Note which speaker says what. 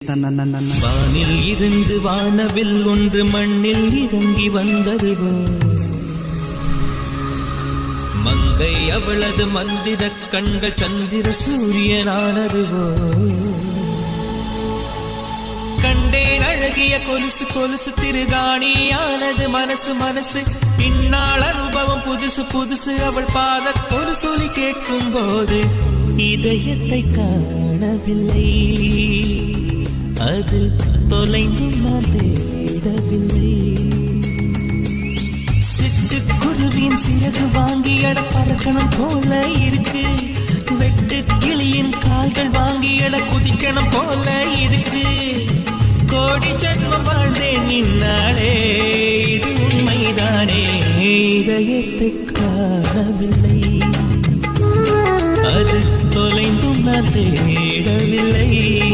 Speaker 1: வானில் இருந்து வானவில் ஒன்று மண்ணில் இறங்கி வந்ததுவோ மங்கை அவளது மந்திர கண்கள் சந்திர சூரியனானதுவோ கண்டேன் அழகிய கொலுசு கொலுசு திருகாணியானது. மனசு மனசு பின்னால் அனுபவம் புதுசு புதுசு. அவள் பாத கொலுசொலி கேட்கும் போது இதயத்தை காணவில்லை. அதில் தொலைந்து நான் தேடவில்லை சிட்டுக்குருவின் சிறகு வாங்கி எட பறக்கணும் போல இருக்கு. வெட்டு கிளியின் கால்கள் வாங்கி எட குதிக்கணும் போல இருக்கு. கோடி ஜென்மம் வாழ்ந்தேன் இந்நாளே இது உண்மைதானே. இதயத்தை காணவில்லை. அது தொலைந்தும் நான் தேடவில்லை.